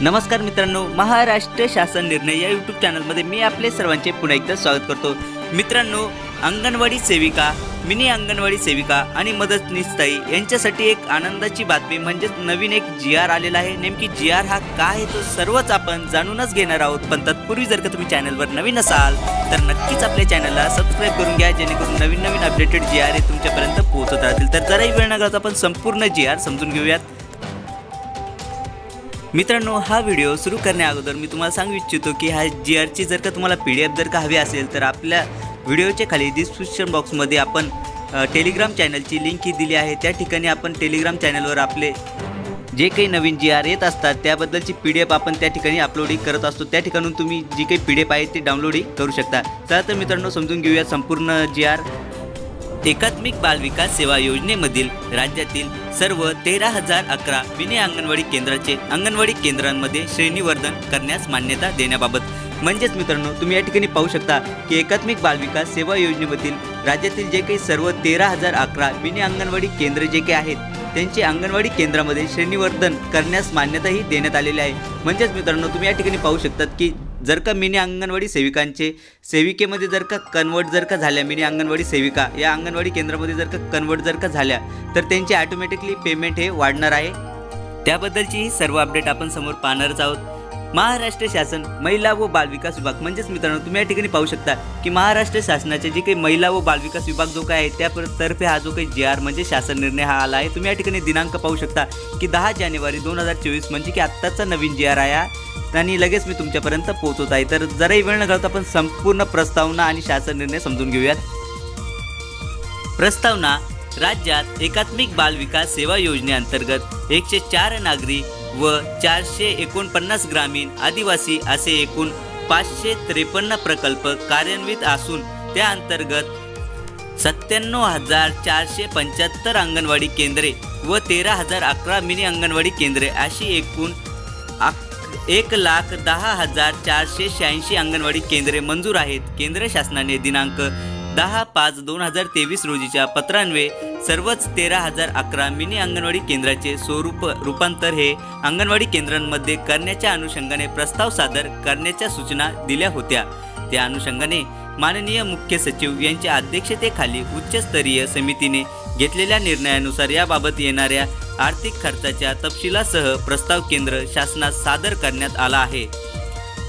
नमस्कार मित्रांनो महाराष्ट्र शासन निर्णय या यूट्यूब चॅनलमध्ये मी आपले सर्वांचे पुन्हा एकदा स्वागत करतो. मित्रांनो अंगणवाडी सेविका मिनी अंगणवाडी सेविका आणि मदतनीसताई यांच्यासाठी एक आनंदाची बातमी म्हणजेच नवीन एक जी आर आलेला आहे. नेमकी जी आर हा काय आहे तो सर्वच आपण जाणूनच घेणार आहोत. पण तत्पूर्वी जर का तुम्ही चॅनलवर नवीन असाल तर नक्कीच आपल्या चॅनलला सबस्क्राईब करून घ्या जेणेकरून नवीन नवीन अपडेटेड जी आर हे तुमच्यापर्यंत पोहोचत राहतील. तर जराही वेळ न आपण संपूर्ण जी आर समजून घेऊयात. मित्रांनो हा व्हिडिओ सुरू करण्या अगोदर मी तुम्हाला सांगू इच्छितो की हा जी आरची जर का तुम्हाला पी डी एफ जर का हवी असेल तर आपल्या व्हिडिओच्या खाली डिस्क्रिप्शन बॉक्समध्ये आपण टेलिग्राम चॅनलची लिंक ही दिली आहे. त्या ठिकाणी आपण टेलिग्राम चॅनलवर आपले जे काही नवीन जी आर येत असतात त्याबद्दलची पी डी एफ आपण त्या ठिकाणी अपलोडिंग करत असतो. त्या ठिकाणून तुम्ही जी काही पी डी एफ आहे ती डाउनलोडही करू शकता. चला तर मित्रांनो समजून घेऊया संपूर्ण जी आर एकात्मिक बाल विकास सेवा योजनेमधील राज्यातील सर्व तेरा हजार अकरा विने अंगणवाडी केंद्राचे अंगणवाडी केंद्रांमध्ये श्रेणीवर्धन करण्यास मान्यता देण्याबाबत. म्हणजेच मित्रांनो तुम्ही या ठिकाणी पाहू शकता की एकात्मिक बाल विकास सेवा योजनेमधील राज्यातील जे काही सर्व तेरा हजार अकरा विने अंगणवाडी केंद्र जे काही आहेत त्यांचे अंगणवाडी केंद्रामध्ये श्रेणीवर्धन करण्यास मान्यताही देण्यात आलेली आहे. म्हणजेच मित्रांनो तुम्ही या ठिकाणी पाहू शकतात की जर का मिनी अंगणवाडी सेविकांचे सेविकेमध्ये जर का कन्वर्ट जर का झाल्या मिनी अंगणवाडी सेविका या अंगणवाडी केंद्रामध्ये जर का कन्वर्ट जर का झाल्या तर त्यांचे ॲटोमॅटिकली पेमेंट हे वाढणार आहे. त्याबद्दलची सर्व अपडेट आपण समोर पाहणारच आहोत. महाराष्ट्र शासन महिला व बालविकास विभाग. म्हणजेच मित्रांनो तुम्ही या ठिकाणी पाहू शकता की महाराष्ट्र शासनाचे जे काही महिला व बालविकास विभाग जो काय आहे त्या तर्फे हा जो काही जी आर म्हणजे शासन निर्णय हा आला आहे. तुम्ही या ठिकाणी दिनांक पाहू शकता की दहा जानेवारी दोन हजार चोवीस म्हणजे की आत्ताचा नवीन जी आर आहे आणि लगेच मी तुमच्यापर्यंत पोहोचवत आहे. तर जराही वेळ न घालता आपण संपूर्ण प्रस्तावना आणि शासन निर्णय समजून घेऊयात. प्रस्तावना राज्यात एकात्मिक बाल विकास सेवा योजनेअंतर्गत एकशे चार नागरी व चारशे एकोणपन्नास ग्रामीण आदिवासी असे एकूण पाचशे त्रेपन्न प्रकल्प कार्यान्वित असून त्या अंतर्गत सत्त्याण्णव हजार चारशे पंच्याहत्तर अंगणवाडी केंद्रे व तेरा हजार अकरा मिनी अंगणवाडी केंद्रे अशी एकूण एक लाख दहा हजार चारशे शहाऐंशी अंगणवाडी केंद्रे मंजूर आहेत. केंद्र शासनाने दिनांक दहा पाच दोन हजार तेवीस रोजीच्या पत्रान्वये सर्वच तेरा हजार अकरा मिनी अंगणवाडी केंद्राचे स्वरूप रूपांतर हे अंगणवाडी केंद्रांमध्ये करण्याच्या अनुषंगाने प्रस्ताव सादर करण्याच्या सूचना दिल्या होत्या. त्या अनुषंगाने माननीय मुख्य सचिव यांच्या अध्यक्षतेखाली उच्चस्तरीय समितीने घेतलेल्या निर्णयानुसार याबाबत येणाऱ्या आर्थिक खर्चाच्या तपशिलासह प्रस्ताव केंद्र शासनास सादर करण्यात आला आहे.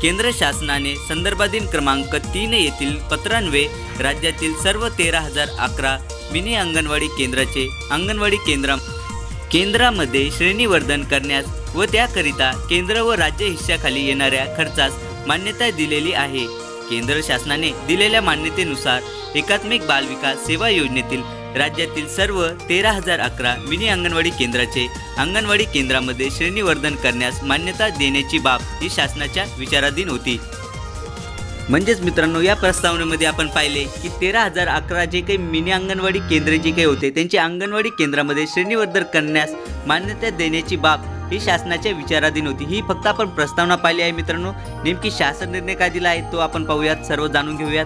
केंद्र शासनाने संदर्भाधीन क्रमांक तीन येथील पत्रान्वये राज्यातील सर्व तेरा हजार अकरा मिनी अंगणवाडी केंद्राचे अंगणवाडी केंद्रा केंद्रामध्ये श्रेणीवर्धन करण्यास व त्याकरिता केंद्र व राज्य हिश्श्याखाली येणाऱ्या खर्चास मान्यता दिलेली आहे. केंद्र शासनाने दिलेल्या मान्यतेनुसार एकात्मिक बाल विकास सेवा योजनेतील राज्यातील सर्व तेरा हजार अकरा मिनी अंगणवाडी केंद्राचे अंगणवाडी केंद्रामध्ये श्रेणीवर्धन करण्यास मान्यता देण्याची बाब ही शासनाच्या विचाराधीन होती. म्हणजेच मित्रांनो या प्रस्तावनेमध्ये आपण पाहिले की तेरा हजार अकरा जे काही मिनी अंगणवाडी केंद्रे जे काही होते त्यांची अंगणवाडी केंद्रामध्ये श्रेणीवर्धन करण्यास मान्यता देण्याची बाब ही शासनाच्या विचाराधीन होती. ही फक्त आपण प्रस्तावना पाहिली आहे मित्रांनो. नेमकी शासन निर्णय काय दिला आहे तो आपण पाहूयात सर्व जाणून घेऊयात.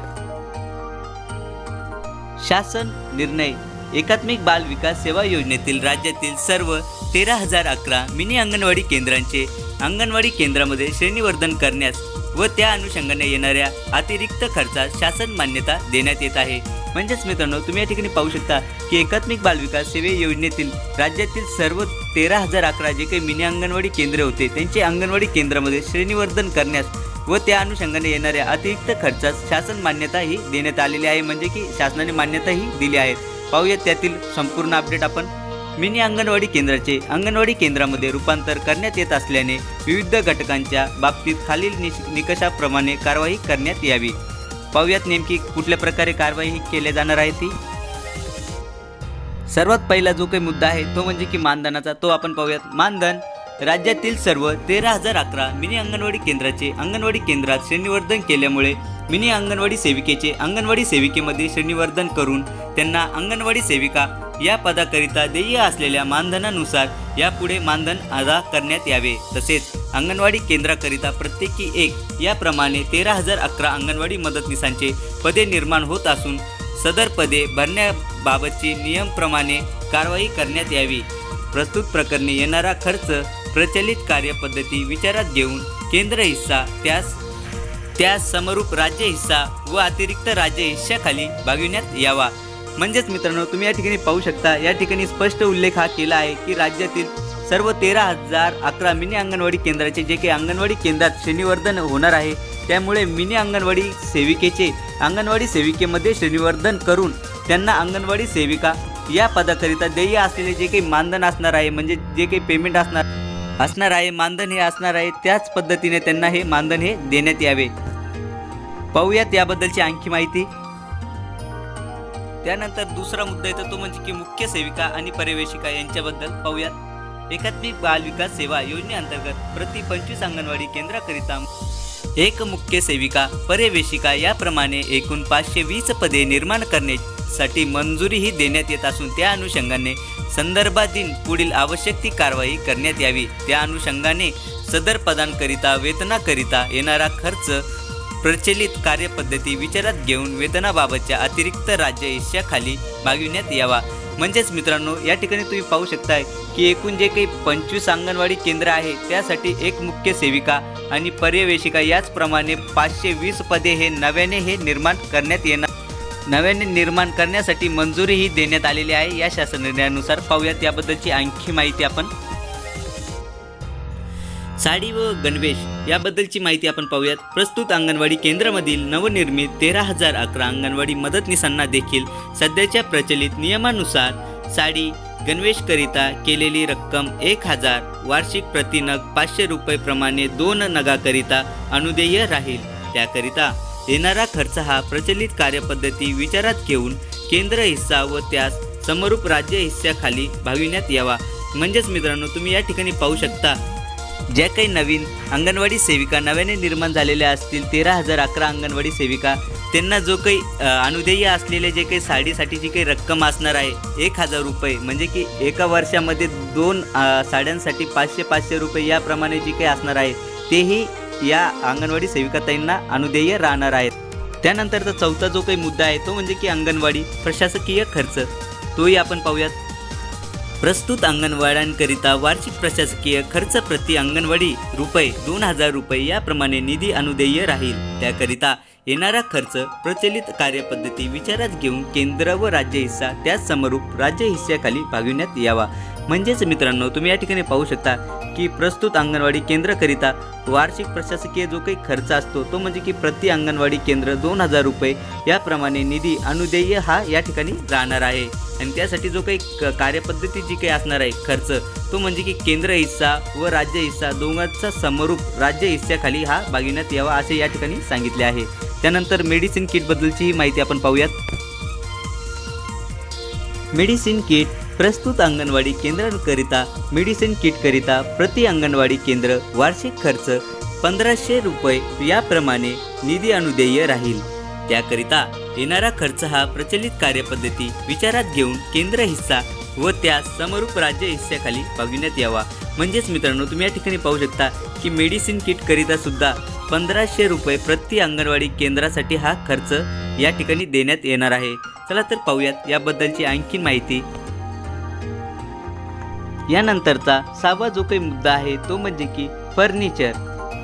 शासन निर्णय एकात्मिक बाल विकास सेवा योजनेतील राज्यातील सर्व तेरा हजार अकरा मिनी अंगणवाडी केंद्रांचे अंगणवाडी केंद्रामध्ये श्रेणीवर्धन करण्यास व त्या अनुषंगाने येणाऱ्या अतिरिक्त खर्चास शासन मान्यता देण्यात येत आहे. म्हणजेच मित्रांनो तुम्ही या ठिकाणी पाहू शकता की एकात्मिक बाल विकास सेवे योजनेतील राज्यातील सर्व तेरा हजार अकरा जे काही मिनी अंगणवाडी केंद्र होते त्यांचे अंगणवाडी केंद्रामध्ये श्रेणीवर्धन करण्यास व त्या अनुषंगाने येणाऱ्या अतिरिक्त खर्चास शासन मान्यताही देण्यात आलेली आहे. म्हणजे की शासनाने मान्यताही दिली आहे पाहूयात त्यातील संपूर्ण अपडेट आपण. मिनी अंगणवाडी केंद्राचे अंगणवाडी केंद्रामध्ये रूपांतर करण्यात येत असल्याने विविध घटकांच्या बाबतीत खालील निश निकषाप्रमाणे कारवाई करण्यात यावी. पाहूयात नेमकी कुठल्या प्रकारे कारवाई केल्या जाणार आहे ती. सर्वात पहिला जो काही मुद्दा आहे तो म्हणजे की मानधनाचा. तो आपण पाहूयात. मानधन राज्यातील सर्व तेरा हजार अकरा मिनी अंगणवाडी केंद्राचे अंगणवाडी केंद्रात श्रेणीवर्धन केल्यामुळे मिनी अंगणवाडी सेविकेचे अंगणवाडी सेविकेमध्ये श्रेणीवर्धन करून त्यांना अंगणवाडी सेविका या पदाकरिता देय असलेल्या मानधनानुसार यापुढे मानधन अदा करण्यात यावे. तसेच अंगणवाडी केंद्राकरिता प्रत्येकी एक याप्रमाणे तेरा हजार अकरा अंगणवाडी मदतनीसांचे पदे निर्माण होत असून सदर पदे भरण्याबाबतची नियमप्रमाणे कारवाई करण्यात यावी. प्रस्तुत प्रकरणी येणारा खर्च प्रचलित कार्यपद्धती विचारात घेऊन केंद्र हिस्सा त्यास त्यास समरूप राज्य हिस्सा व अतिरिक्त राज्य हिस्साखाली भागविण्यात यावा. म्हणजेच मित्रांनो तुम्ही या ठिकाणी पाहू शकता या ठिकाणी स्पष्ट उल्लेख हा केला आहे की राज्यातील सर्व तेरा हजार अकरा मिनी अंगणवाडी केंद्राचे जे काही अंगणवाडी केंद्रात श्रेणीवर्धन होणार आहे त्यामुळे मिनी अंगणवाडी सेविकेचे अंगणवाडी सेविकेमध्ये श्रेणीवर्धन करून त्यांना अंगणवाडी सेविका या पदाकरिता देय असलेले जे काही मानधन असणार आहे म्हणजे जे काही पेमेंट असणार असणार आहे मानधन हे असणार आहे. त्याच पद्धतीने त्यांना हे मानधन हे देण्यात यावे. पाहूयात याबद्दलची आणखी माहिती. त्यानंतर दुसरा मुद्दा येतो तो म्हणजे की मुख्य सेविका आणि पर्यवेशिका यांच्याबद्दल पाहूयात. एकात्मिक बाल विकास सेवा योजनेअंतर्गत प्रति पंचवीस अंगणवाडी केंद्राकरिता एक मुख्य सेविका पर्यवेशिका याप्रमाणे एकूण पाचशे वीस पदे निर्माण करण्यासाठी मंजुरीही देण्यात येत असून त्या अनुषंगाने संदर्भातील पुढील आवश्यक ती कारवाई करण्यात यावी. त्या अनुषंगाने सदर पदांकरिता वेतनाकरिता येणारा खर्च प्रचलित कार्यपद्धती विचारात घेऊन वेतनाबाबतच्या अतिरिक्त राज्य हिश्श्याखाली मागविण्यात यावा. म्हणजेच मित्रांनो या ठिकाणी तुम्ही पाहू शकताय की एकूण जे काही पंचवीस अंगणवाडी केंद्र आहे त्यासाठी एक मुख्य सेविका आणि पर्यवेशिका याचप्रमाणे पाचशे वीस पदे हे नव्याने हे निर्माण करण्यात येणार नव्याने निर्माण करण्यासाठी मंजुरीही देण्यात आलेली आहे. या शासन निर्णयानुसार पाहूयात याबद्दलची आणखी माहिती आपण साडी व गणवेश याबद्दलची माहिती आपण पाहूयात. प्रस्तुत अंगणवाडी केंद्रामधील नवनिर्मित तेरा हजार अकरा अंगणवाडी मदतनीसांना देखील सध्याच्या प्रचलित नियमानुसार साडी गणवेशकरिता केलेली रक्कम एक हजार वार्षिक प्रतिनग पाचशे रुपये प्रमाणे दोन नगाकरिता अनुदेय राहील. त्याकरिता येणारा खर्च हा प्रचलित कार्यपद्धती विचारात घेऊन केंद्र हिस्सा व त्यास समरूप राज्य हिस्स्याखाली भागविण्यात यावा. म्हणजेच मित्रांनो तुम्ही या ठिकाणी पाहू शकता ज्या काही नवीन अंगणवाडी सेविका नव्याने निर्माण झालेल्या असतील तेरा हजार अकरा अंगणवाडी सेविका त्यांना जो काही अनुदेय असलेले जे काही साडीसाठी जी काही रक्कम असणार आहे एक हजार रुपये म्हणजे की एका वर्षामध्ये दोन साड्यांसाठी पाचशे पाचशे रुपये याप्रमाणे जी काही असणार आहे तेही या अंगणवाडी सेविकाताईंना अनुदेय राहणार आहेत. त्यानंतरचा चौथा जो काही मुद्दा आहे तो म्हणजे की अंगणवाडी प्रशासकीय खर्च तोही आपण पाहूयात. प्रस्तुत अंगणवाड्यांकरिता वार्षिक प्रशासकीय खर्च प्रति अंगणवाडी रुपये दोन हजार रुपये याप्रमाणे निधी अनुदेय राहील. त्याकरिता येणारा खर्च प्रचलित कार्यपद्धती विचारात घेऊन केंद्र व राज्य हिस्सा त्याच समरूप राज्य हिस्स्याखाली भागविण्यात यावा. म्हणजेच मित्रांनो तुम्ही या ठिकाणी पाहू शकता की प्रस्तुत अंगणवाडी केंद्रकरिता वार्षिक प्रशासकीय जो काही खर्च असतो तो म्हणजे की प्रति अंगणवाडी केंद्र दोन हजार रुपये. याप्रमाणे निधी अनुदेय हा या ठिकाणी राहणार आहे. आणि त्यासाठी जो काही क- कार्यपद्धती जी काही असणार आहे खर्च तो म्हणजे की केंद्र हिस्सा व राज्य हिस्सा दोघांचा समरूप राज्य हिस्साखाली हा बागिण्यात यावा असे या ठिकाणी सांगितले आहे. त्यानंतर मेडिसिन किटबद्दलची ही माहिती आपण पाहूयात. मेडिसिन किट प्रस्तुत अंगणवाडी केंद्रांकरिता मेडिसिन किटकरिता प्रति अंगणवाडी केंद्र वार्षिक खर्च पंधराशे रुपये याप्रमाणे निधी अनुदेय राहील त्याकरिता येणारा खर्च हा प्रचलित कार्यपद्धती विचारात घेऊन केंद्र हिस्सा व त्या समरूप राज्य हिस्स्याखाली भागविण्यात यावा म्हणजेच मित्रांनो तुम्ही या ठिकाणी पाहू शकता की मेडिसिन किटकरिता सुद्धा पंधराशे रुपये प्रति अंगणवाडी केंद्रासाठी हा खर्च या ठिकाणी देण्यात येणार आहे चला तर पाहूयात याबद्दलची आणखी माहिती यानंतरचा सहावा जो काही मुद्दा आहे तो म्हणजे की फर्निचर.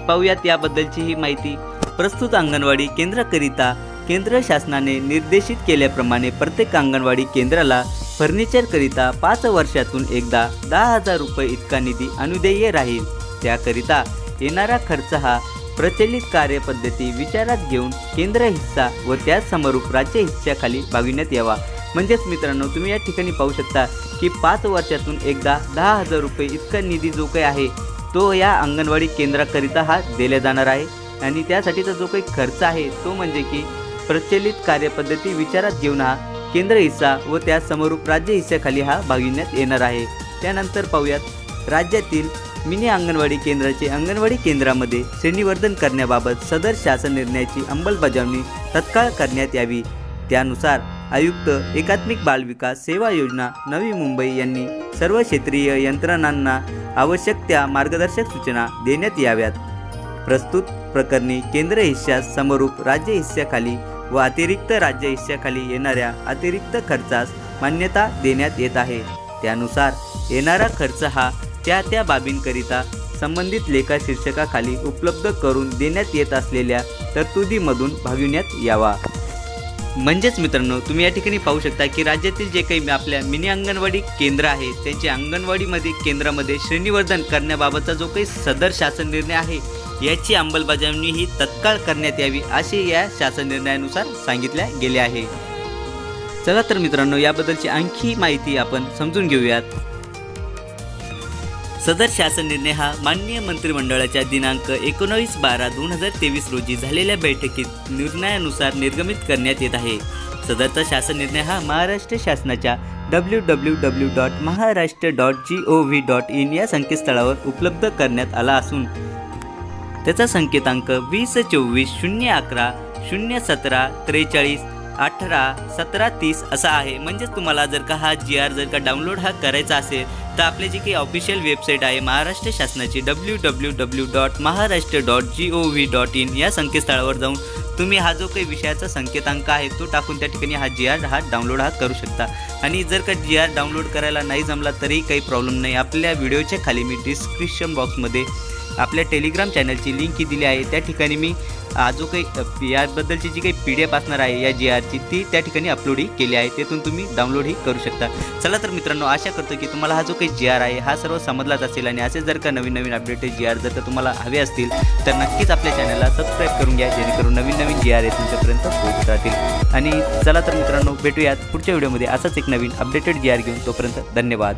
पाहूयात याबद्दलची ही माहिती. प्रस्तुत अंगणवाडी केंद्राकरिता केंद्र शासनाने निर्देशित केल्याप्रमाणे प्रत्येक अंगणवाडी केंद्राला फर्निचरकरिता पाच वर्षातून एकदा दहा हजार रुपये इतका निधी अनुदेय राहील. त्याकरिता येणारा खर्च हा प्रचलित कार्यपद्धती विचारात घेऊन केंद्र हिस्सा व त्याच समरूप राज्य हिस्साखाली भागविण्यात यावा. म्हणजेच मित्रांनो तुम्ही या ठिकाणी पाहू शकता की पाच वर्षातून एकदा दहा हजार रुपये इतका निधी जो काही आहे तो या अंगणवाडी केंद्राकरिता हा दिला जाणार आहे. आणि त्यासाठीचा जो काही खर्च आहे तो म्हणजे की प्रचलित कार्यपद्धती विचारात घेऊन हा केंद्र हिस्सा व त्या समरूप राज्य हिस्स्याखाली हा भागविण्यात येणार आहे. त्यानंतर पाहूयात राज्यातील मिनी अंगणवाडी केंद्राचे अंगणवाडी केंद्रामध्ये श्रेणीवर्धन करण्याबाबत सदर शासन निर्णयाची अंमलबजावणी तत्काळ करण्यात यावी. त्यानुसार आयुक्त एकात्मिक बाल विकास सेवा योजना नवी मुंबई यांनी सर्व क्षेत्रीय यंत्रणांना आवश्यक त्या मार्गदर्शक सूचना देण्यात याव्यात. प्रस्तुत प्रकरणी केंद्र हिस्सास समरूप राज्य हिस्स्याखाली व अतिरिक्त राज्य हिस्स्याखाली येणाऱ्या अतिरिक्त खर्चास मान्यता देण्यात येत आहे. त्यानुसार येणारा खर्च हा त्या त्या बाबींकरिता संबंधित लेखा शीर्षकाखाली उपलब्ध करून देण्यात येत असलेल्या तरतुदीमधून भागविण्यात यावा. म्हणजेच मित्रांनो तुम्ही या ठिकाणी पाहू शकता की राज्यातील जे काही आपल्या मिनी अंगणवाडी केंद्र आहे त्यांचे अंगणवाडीमध्ये केंद्रामध्ये श्रेणीवर्धन करण्याबाबतचा जो काही सदर शासन निर्णय आहे याची अंमलबजावणी ही तत्काळ करण्यात यावी असे या शासन निर्णयानुसार सांगितल्या गेले आहे. चला तर मित्रांनो याबद्दलची आणखी माहिती आपण समजून घेऊयात. सदर शासन निर्णय हा माननीय मंत्रिमंडळाच्या दिनांक एकोणावीस बारा दोन हजार तेवीस रोजी झालेल्या बैठकीत निर्णयानुसार निर्गमित करण्यात येत आहे. सदरचा शासन निर्णय हा महाराष्ट्र शासनाच्या W W W dot Maharashtra dot G O V dot in या संकेतस्थळावर उपलब्ध करण्यात आला असून त्याचा संकेतांक वीस चोवीस शून्य अकरा शून्य सतरा त्रेचाळीस अठरा सतरा तीस असा आहे. म्हणजेच तुम्हाला जर का हा जी आर जर का डाउनलोड हा करायचा असेल तर आपली जी काही ऑफिशियल वेबसाईट आहे महाराष्ट्र शासनाची W W W dot Maharashtra dot G O V dot in या संकेतस्थळावर जाऊन तुम्ही हा जो काही विषयाचा संकेतांक आहे तो टाकून त्या ठिकाणी हा जी आर हा डाउनलोड हा करू शकता. आणि जर का जी आर डाउनलोड करायला नाही जमला तरी काही प्रॉब्लेम नाही. आपल्या व्हिडिओच्या खाली मी डिस्क्रिप्शन बॉक्समध्ये आपल्या टेलिग्राम चॅनलची लिंक ही दिली आहे. त्या ठिकाणी मी जो काही याबद्दलची जी काही पी डी एफ असणार आहे या जी आरची ती त्या ठिकाणी अपलोडही केली आहे. तेथून तुम्ही डाउनलोडही करू शकता. चला तर मित्रांनो आशा करतो की तुम्हाला हा जो काही जी आर आहे हा सर्व समजलाच असेल आणि असे जर का नवीन नवीन अपडेटेड जी आर जर का तुम्हाला हवे असतील तर नक्कीच आपल्या चॅनलला सबस्क्राईब करून घ्या जेणेकरून नवीन नवीन जी आर आहे तुमच्यापर्यंत पोहोचत राहतील आणि चला तर मित्रांनो भेटूयात पुढच्या व्हिडिओमध्ये असंच एक नवीन अपडेटेड जी आर घेऊन. तोपर्यंत धन्यवाद.